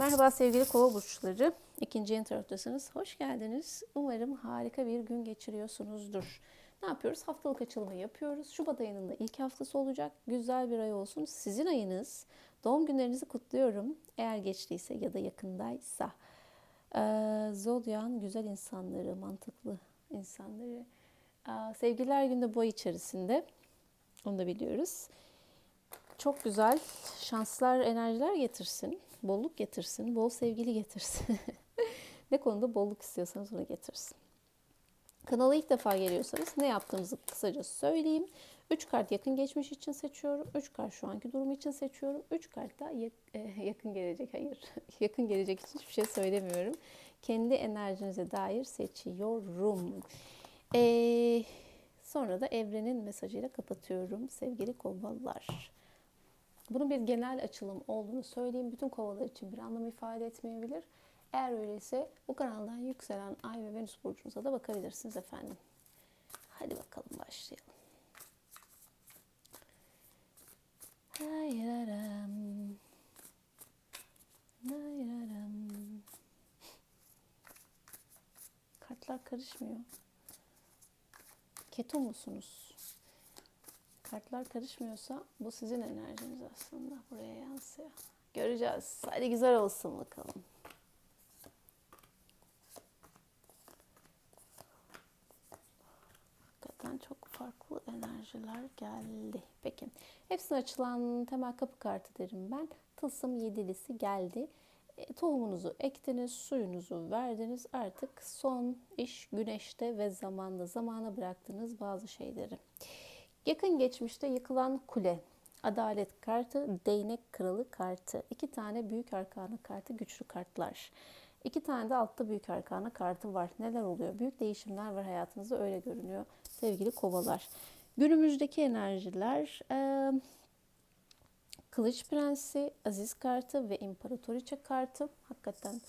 Merhaba sevgili kova burçları. İkinci yeni tarottasınız. Hoş geldiniz. Umarım harika bir gün geçiriyorsunuzdur. Ne yapıyoruz? Haftalık açılımı yapıyoruz. Şubat ayının da ilk haftası olacak. Güzel bir ay olsun. Sizin ayınız. Doğum günlerinizi kutluyorum. Eğer geçtiyse ya da yakındaysa. Ee, Zodyan güzel insanları, mantıklı insanları. Ee, sevgililer günde bu ay içerisinde. Onu da biliyoruz. Çok güzel şanslar, enerjiler getirsin. Bolluk getirsin. Bol sevgili getirsin. ne konuda bolluk istiyorsanız onu getirsin. Kanala ilk defa geliyorsanız ne yaptığımızı kısaca söyleyeyim. 3 kart yakın geçmiş için seçiyorum. 3 kart şu anki durum için seçiyorum. 3 kart da yakın gelecek. Hayır. yakın gelecek için hiçbir şey söylemiyorum. Kendi enerjinize dair seçiyorum. Ee, sonra da evrenin mesajıyla kapatıyorum sevgili kovalar. Bunun bir genel açılım olduğunu söyleyeyim. Bütün kovalar için bir anlam ifade etmeyebilir. Eğer öyleyse bu kanaldan yükselen Ay ve Venüs burcunuza da bakabilirsiniz efendim. Hadi bakalım başlayalım. Hayraram. Hayraram. Kartlar karışmıyor. Keto musunuz? Kartlar karışmıyorsa bu sizin enerjiniz aslında buraya yansıyor. Göreceğiz. Hadi güzel olsun bakalım. Hakikaten çok farklı enerjiler geldi. Peki. Hepsine açılan temel kapı kartı derim ben. Tılsım yedilisi geldi. E, tohumunuzu ektiniz, suyunuzu verdiniz. Artık son iş güneşte ve zamanda, zamana bıraktığınız bazı şeyleri. Yakın geçmişte yıkılan kule, adalet kartı, değnek kralı kartı, iki tane büyük arkana kartı, güçlü kartlar. İki tane de altta büyük arkana kartı var. Neler oluyor? Büyük değişimler var hayatınızda öyle görünüyor sevgili kovalar. Günümüzdeki enerjiler e, Kılıç Prensi, Aziz kartı ve İmparatoriçe kartı. Hakikaten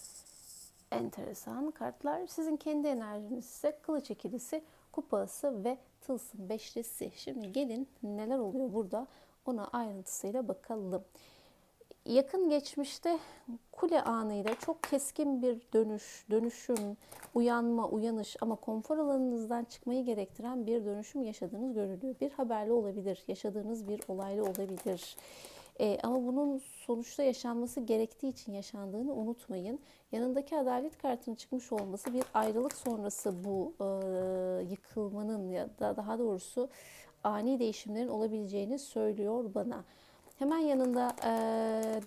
enteresan kartlar. Sizin kendi enerjiniz ise Kılıç ikilisi, Kupası ve Tılsım beşlisi. Şimdi gelin neler oluyor burada ona ayrıntısıyla bakalım. Yakın geçmişte kule anıyla çok keskin bir dönüş, dönüşüm, uyanma, uyanış ama konfor alanınızdan çıkmayı gerektiren bir dönüşüm yaşadığınız görülüyor. Bir haberli olabilir, yaşadığınız bir olaylı olabilir. Ee, ama bunun sonuçta yaşanması gerektiği için yaşandığını unutmayın. Yanındaki adalet kartının çıkmış olması bir ayrılık sonrası bu e, yıkılmanın ya da daha doğrusu ani değişimlerin olabileceğini söylüyor bana. Hemen yanında e,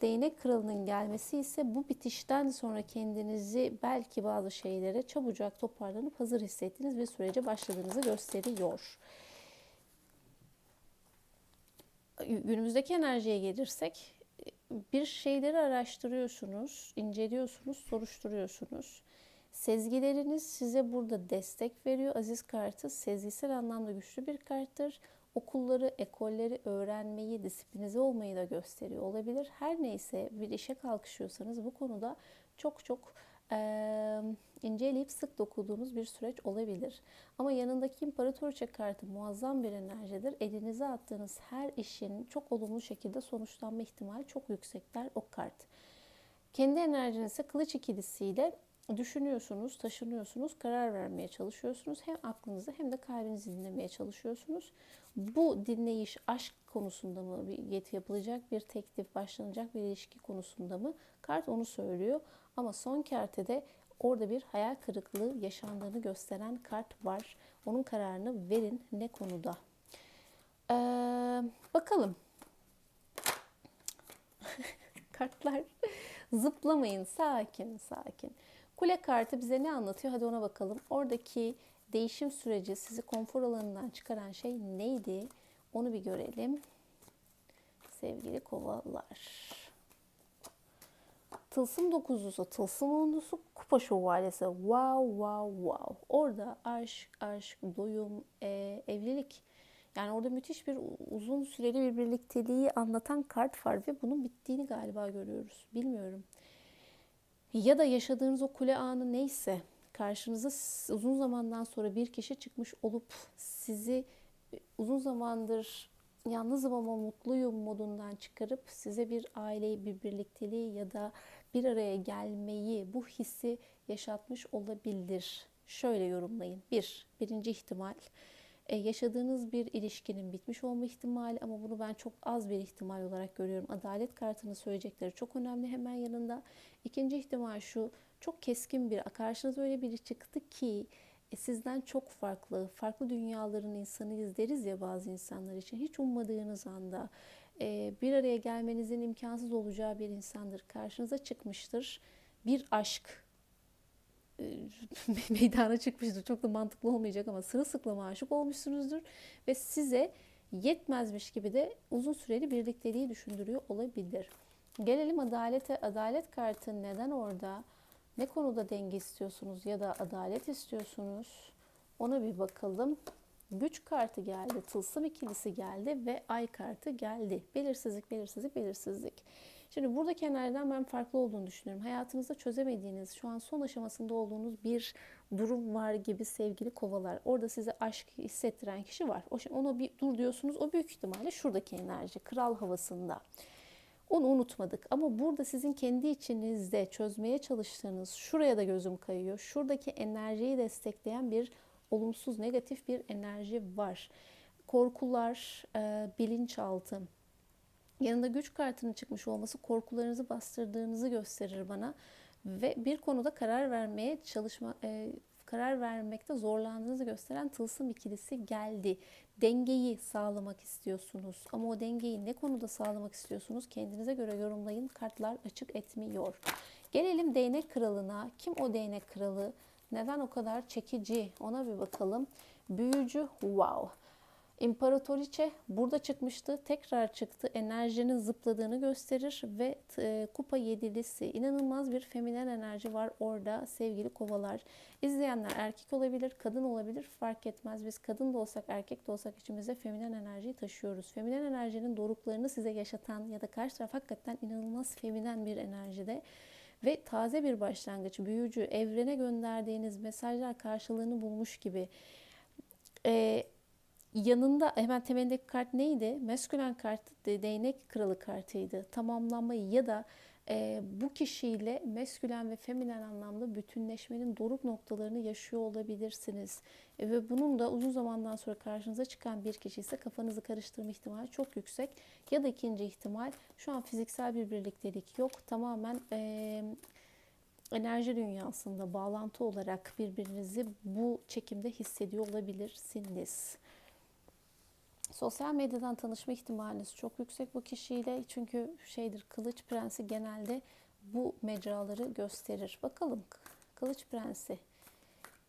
değnek kralının gelmesi ise bu bitişten sonra kendinizi belki bazı şeylere çabucak toparlanıp hazır hissettiğiniz bir sürece başladığınızı gösteriyor. Günümüzdeki enerjiye gelirsek bir şeyleri araştırıyorsunuz, inceliyorsunuz, soruşturuyorsunuz. Sezgileriniz size burada destek veriyor. Aziz kartı sezgisel anlamda güçlü bir karttır. Okulları, ekolleri öğrenmeyi, disiplinize olmayı da gösteriyor olabilir. Her neyse bir işe kalkışıyorsanız bu konuda çok çok e, inceleyip sık dokuduğunuz bir süreç olabilir. Ama yanındaki imparatorça kartı muazzam bir enerjidir. Elinize attığınız her işin çok olumlu şekilde sonuçlanma ihtimali çok yüksekler o kart. Kendi enerjinizde kılıç ikilisiyle düşünüyorsunuz, taşınıyorsunuz, karar vermeye çalışıyorsunuz. Hem aklınızı hem de kalbinizi dinlemeye çalışıyorsunuz. Bu dinleyiş aşk konusunda mı bir yapılacak bir teklif, başlanacak bir ilişki konusunda mı? Kart onu söylüyor. Ama son kartede orada bir hayal kırıklığı yaşandığını gösteren kart var. Onun kararını verin ne konuda? Ee, bakalım. Kartlar zıplamayın sakin sakin. Kule kartı bize ne anlatıyor? Hadi ona bakalım. Oradaki değişim süreci sizi konfor alanından çıkaran şey neydi? Onu bir görelim. Sevgili kovalar. Tılsım dokuzlusu, tılsım onlusu, kupa şövalyesi. Wow, wow, wow. Orada aşk, aşk, doyum, e, evlilik. Yani orada müthiş bir uzun süreli bir birlikteliği anlatan kart var ve bunun bittiğini galiba görüyoruz. Bilmiyorum. Ya da yaşadığınız o kule anı neyse karşınıza uzun zamandan sonra bir kişi çıkmış olup sizi uzun zamandır yalnızım ama mutluyum modundan çıkarıp size bir aileyi, bir birlikteliği ya da bir araya gelmeyi, bu hissi yaşatmış olabilir. Şöyle yorumlayın. Bir, birinci ihtimal e, yaşadığınız bir ilişkinin bitmiş olma ihtimali ama bunu ben çok az bir ihtimal olarak görüyorum. Adalet kartını söyleyecekleri çok önemli hemen yanında. İkinci ihtimal şu, çok keskin bir, karşınıza öyle biri çıktı ki e, sizden çok farklı, farklı dünyaların insanıyız deriz ya bazı insanlar için. Hiç ummadığınız anda e, bir araya gelmenizin imkansız olacağı bir insandır. Karşınıza çıkmıştır. Bir aşk meydana çıkmıştır. Çok da mantıklı olmayacak ama sırılsıklam aşık olmuşsunuzdur. Ve size yetmezmiş gibi de uzun süreli birlikteliği düşündürüyor olabilir. Gelelim adalete. Adalet kartı neden orada? Ne konuda denge istiyorsunuz ya da adalet istiyorsunuz? Ona bir bakalım. Güç kartı geldi, tılsım ikilisi geldi ve ay kartı geldi. Belirsizlik, belirsizlik, belirsizlik. Şimdi buradaki enerjiden ben farklı olduğunu düşünüyorum. Hayatınızda çözemediğiniz, şu an son aşamasında olduğunuz bir durum var gibi sevgili kovalar. Orada size aşk hissettiren kişi var. Şimdi ona bir dur diyorsunuz. O büyük ihtimalle şuradaki enerji, kral havasında. Onu unutmadık ama burada sizin kendi içinizde çözmeye çalıştığınız şuraya da gözüm kayıyor. Şuradaki enerjiyi destekleyen bir olumsuz, negatif bir enerji var. Korkular, e, bilinçaltı, yanında güç kartının çıkmış olması korkularınızı bastırdığınızı gösterir bana ve bir konuda karar vermeye çalışma e, karar vermekte zorlandığınızı gösteren tılsım ikilisi geldi. Dengeyi sağlamak istiyorsunuz ama o dengeyi ne konuda sağlamak istiyorsunuz kendinize göre yorumlayın. Kartlar açık etmiyor. Gelelim değnek kralına. Kim o değnek kralı? Neden o kadar çekici? Ona bir bakalım. Büyücü wow. İmparatoriçe burada çıkmıştı. Tekrar çıktı. Enerjinin zıpladığını gösterir ve e, kupa yedilisi. inanılmaz bir feminen enerji var orada sevgili kovalar. İzleyenler erkek olabilir, kadın olabilir fark etmez. Biz kadın da olsak erkek de olsak içimizde feminen enerjiyi taşıyoruz. Feminen enerjinin doruklarını size yaşatan ya da karşı taraf hakikaten inanılmaz feminen bir enerjide ve taze bir başlangıç, büyücü, evrene gönderdiğiniz mesajlar karşılığını bulmuş gibi. Ee, yanında hemen temelindeki kart neydi? Meskülen kart değnek kralı kartıydı. Tamamlanmayı ya da e, bu kişiyle meskülen ve feminen anlamda bütünleşmenin doruk noktalarını yaşıyor olabilirsiniz. E, ve bunun da uzun zamandan sonra karşınıza çıkan bir kişi ise kafanızı karıştırma ihtimali çok yüksek. Ya da ikinci ihtimal şu an fiziksel bir birliktelik yok. Tamamen e, enerji dünyasında bağlantı olarak birbirinizi bu çekimde hissediyor olabilirsiniz. Sosyal medyadan tanışma ihtimaliniz çok yüksek bu kişiyle. Çünkü şeydir Kılıç Prensi genelde bu mecraları gösterir. Bakalım Kılıç Prensi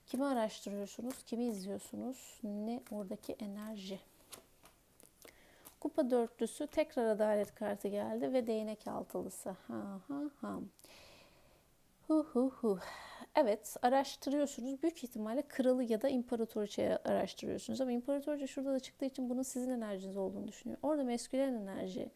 kimi araştırıyorsunuz, kimi izliyorsunuz, ne oradaki enerji. Kupa dörtlüsü tekrar adalet kartı geldi ve değnek altılısı. Ha ha ha. Hu hu hu. Evet araştırıyorsunuz. Büyük ihtimalle kralı ya da imparatoriçeyi araştırıyorsunuz. Ama imparatoriçe şurada da çıktığı için bunun sizin enerjiniz olduğunu düşünüyor. Orada meskülen enerji,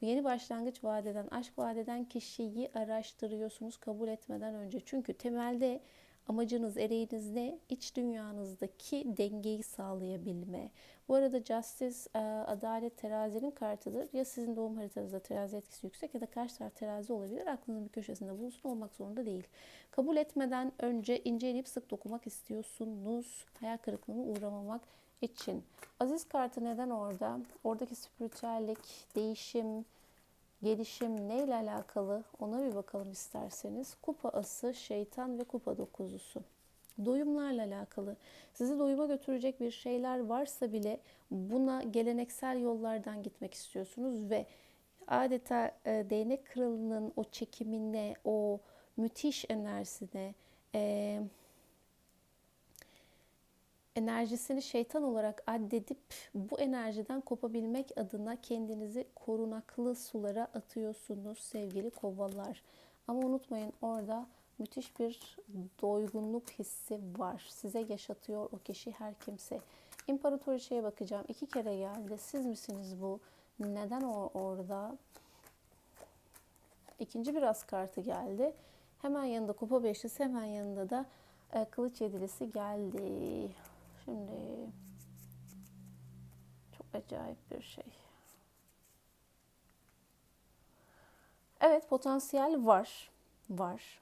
yeni başlangıç vadeden, aşk vadeden kişiyi araştırıyorsunuz kabul etmeden önce. Çünkü temelde amacınız, ereğiniz ne? İç dünyanızdaki dengeyi sağlayabilme. Bu arada Justice, e, adalet terazinin kartıdır. Ya sizin doğum haritanızda terazi etkisi yüksek ya da karşı taraf terazi olabilir. Aklınızın bir köşesinde bulunsun olmak zorunda değil. Kabul etmeden önce inceleyip sık dokumak istiyorsunuz. Hayal kırıklığına uğramamak için. Aziz kartı neden orada? Oradaki spiritüellik, değişim, gelişim neyle alakalı ona bir bakalım isterseniz. Kupa ası, şeytan ve kupa dokuzusu. Doyumlarla alakalı. Sizi doyuma götürecek bir şeyler varsa bile buna geleneksel yollardan gitmek istiyorsunuz ve adeta e, değnek kralının o çekimine, o müthiş enerjisine, e, enerjisini şeytan olarak addedip bu enerjiden kopabilmek adına kendinizi korunaklı sulara atıyorsunuz sevgili kovalar. Ama unutmayın orada müthiş bir doygunluk hissi var. Size yaşatıyor o kişi her kimse. İmparatoriçeye bakacağım. İki kere geldi. Siz misiniz bu? Neden o orada? İkinci bir as kartı geldi. Hemen yanında kupa beşlisi, hemen yanında da e, kılıç yedilisi geldi. Şimdi çok acayip bir şey. Evet potansiyel var. var.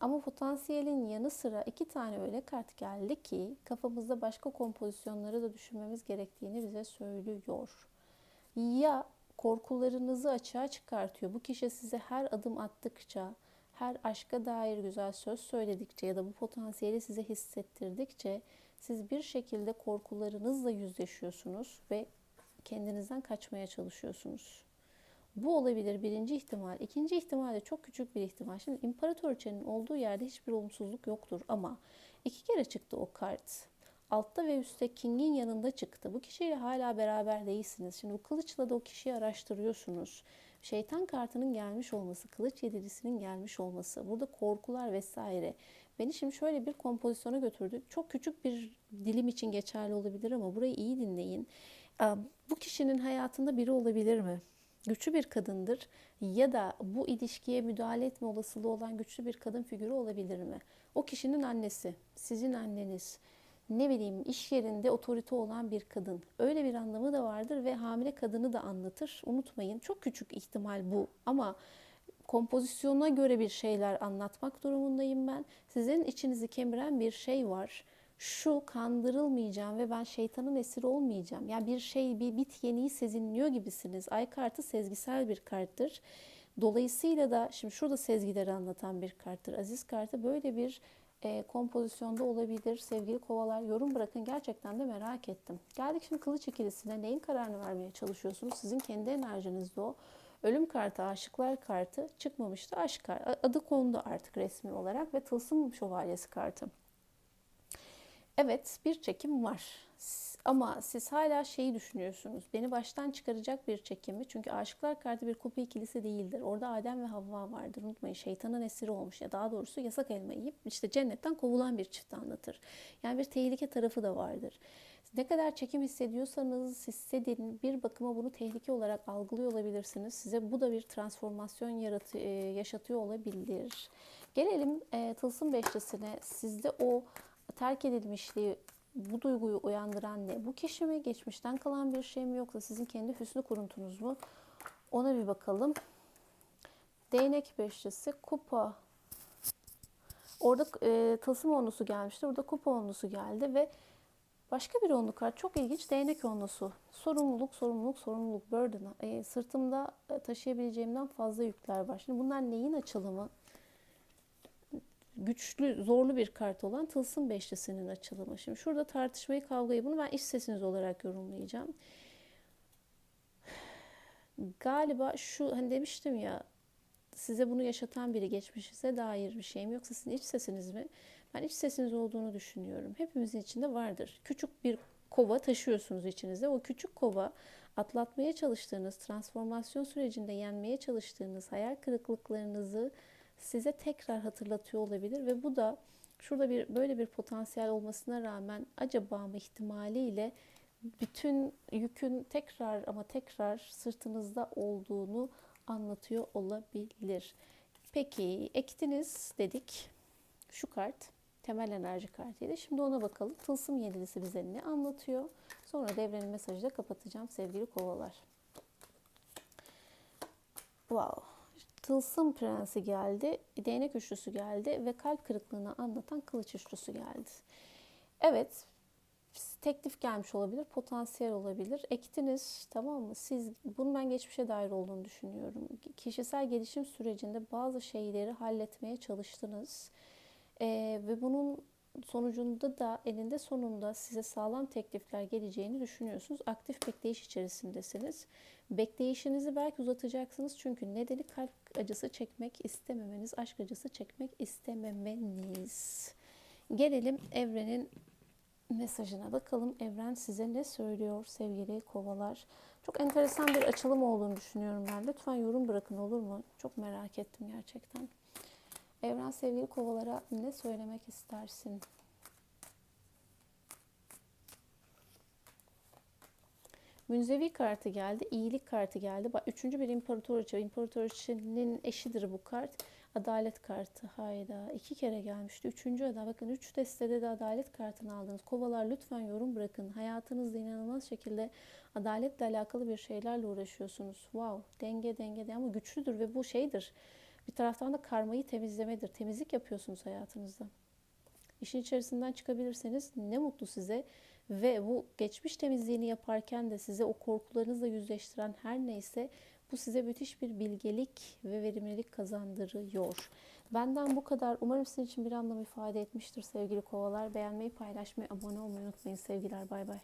Ama potansiyelin yanı sıra iki tane öyle kart geldi ki kafamızda başka kompozisyonları da düşünmemiz gerektiğini bize söylüyor. Ya korkularınızı açığa çıkartıyor. Bu kişi size her adım attıkça, her aşka dair güzel söz söyledikçe ya da bu potansiyeli size hissettirdikçe siz bir şekilde korkularınızla yüzleşiyorsunuz ve kendinizden kaçmaya çalışıyorsunuz. Bu olabilir birinci ihtimal. İkinci ihtimal de çok küçük bir ihtimal. Şimdi imparatoriçenin olduğu yerde hiçbir olumsuzluk yoktur ama iki kere çıktı o kart. Altta ve üstte King'in yanında çıktı. Bu kişiyle hala beraber değilsiniz. Şimdi bu kılıçla da o kişiyi araştırıyorsunuz. Şeytan kartının gelmiş olması, kılıç yedilisinin gelmiş olması, burada korkular vesaire. Beni şimdi şöyle bir kompozisyona götürdü. Çok küçük bir dilim için geçerli olabilir ama burayı iyi dinleyin. Bu kişinin hayatında biri olabilir mi? güçlü bir kadındır ya da bu ilişkiye müdahale etme olasılığı olan güçlü bir kadın figürü olabilir mi? O kişinin annesi, sizin anneniz, ne bileyim iş yerinde otorite olan bir kadın. Öyle bir anlamı da vardır ve hamile kadını da anlatır. Unutmayın çok küçük ihtimal bu ama kompozisyona göre bir şeyler anlatmak durumundayım ben. Sizin içinizi kemiren bir şey var şu kandırılmayacağım ve ben şeytanın esiri olmayacağım. Yani bir şey, bir bit yeniği sezinliyor gibisiniz. Ay kartı sezgisel bir karttır. Dolayısıyla da şimdi şurada sezgileri anlatan bir karttır. Aziz kartı böyle bir e, kompozisyonda olabilir. Sevgili kovalar yorum bırakın. Gerçekten de merak ettim. Geldik şimdi kılıç ikilisine. Neyin kararını vermeye çalışıyorsunuz? Sizin kendi enerjinizde o. Ölüm kartı, aşıklar kartı çıkmamıştı. Aşk kartı. Adı kondu artık resmi olarak ve tılsım şövalyesi kartı. Evet bir çekim var. Ama siz hala şeyi düşünüyorsunuz. Beni baştan çıkaracak bir çekim mi? Çünkü aşıklar kartı bir kupa ikilisi değildir. Orada Adem ve Havva vardır. Unutmayın şeytanın esiri olmuş ya daha doğrusu yasak elma yiyip işte cennetten kovulan bir çift anlatır. Yani bir tehlike tarafı da vardır. Ne kadar çekim hissediyorsanız hissedin. Bir bakıma bunu tehlike olarak algılıyor olabilirsiniz. Size bu da bir transformasyon yaratı, e, yaşatıyor olabilir. Gelelim e, tılsım beşlisine. Sizde o terk edilmişliği bu duyguyu uyandıran ne? Bu kişi mi? Geçmişten kalan bir şey mi? Yoksa sizin kendi hüsnü kuruntunuz mu? Ona bir bakalım. Değnek beşlisi, kupa. Orada e, tılsım onlusu gelmişti. Burada kupa onlusu geldi ve başka bir onlu kart. Çok ilginç. Değnek onlusu. Sorumluluk, sorumluluk, sorumluluk. Burden. E, sırtımda taşıyabileceğimden fazla yükler var. Şimdi bunlar neyin açılımı? güçlü, zorlu bir kart olan Tılsım Beşlisi'nin açılımı. Şimdi şurada tartışmayı, kavgayı bunu ben iş sesiniz olarak yorumlayacağım. Galiba şu hani demiştim ya size bunu yaşatan biri geçmişinize dair bir şey mi yoksa sizin iç sesiniz mi? Ben iç sesiniz olduğunu düşünüyorum. Hepimizin içinde vardır. Küçük bir kova taşıyorsunuz içinizde. O küçük kova atlatmaya çalıştığınız, transformasyon sürecinde yenmeye çalıştığınız hayal kırıklıklarınızı size tekrar hatırlatıyor olabilir ve bu da şurada bir böyle bir potansiyel olmasına rağmen acaba mı ihtimaliyle bütün yükün tekrar ama tekrar sırtınızda olduğunu anlatıyor olabilir. Peki ektiniz dedik. Şu kart temel enerji kartıydı. Şimdi ona bakalım. Tılsım yedilisi bize ne anlatıyor? Sonra devrenin mesajı kapatacağım sevgili kovalar. Wow. Tılsım Prensi geldi, değnek üçlüsü geldi ve kalp kırıklığını anlatan kılıç üçlüsü geldi. Evet, teklif gelmiş olabilir, potansiyel olabilir. Ektiniz tamam mı? Siz bunun ben geçmişe dair olduğunu düşünüyorum. Kişisel gelişim sürecinde bazı şeyleri halletmeye çalıştınız. Ee, ve bunun sonucunda da eninde sonunda size sağlam teklifler geleceğini düşünüyorsunuz. Aktif bekleyiş içerisindesiniz. Bekleyişinizi belki uzatacaksınız çünkü nedeni kalp acısı çekmek istememeniz, aşk acısı çekmek istememeniz. Gelelim evrenin mesajına bakalım. Evren size ne söylüyor sevgili kovalar? Çok enteresan bir açılım olduğunu düşünüyorum ben. Lütfen yorum bırakın olur mu? Çok merak ettim gerçekten. Evren sevgili kovalara ne söylemek istersin? Münzevi kartı geldi, iyilik kartı geldi. Bak üçüncü bir imparatoriçe. İmparatoriçenin eşidir bu kart. Adalet kartı. Hayda. iki kere gelmişti. Üçüncü ada. Bakın üç destede de adalet kartını aldınız. Kovalar lütfen yorum bırakın. Hayatınızda inanılmaz şekilde adaletle alakalı bir şeylerle uğraşıyorsunuz. Wow. Denge denge denge ama güçlüdür ve bu şeydir Bir taraftan da karmayı temizlemedir. Temizlik yapıyorsunuz hayatınızda. İşin içerisinden çıkabilirseniz ne mutlu size ve bu geçmiş temizliğini yaparken de size o korkularınızla yüzleştiren her neyse bu size müthiş bir bilgelik ve verimlilik kazandırıyor. Benden bu kadar. Umarım sizin için bir anlam ifade etmiştir sevgili kovalar. Beğenmeyi, paylaşmayı, abone olmayı unutmayın sevgiler. Bay bay.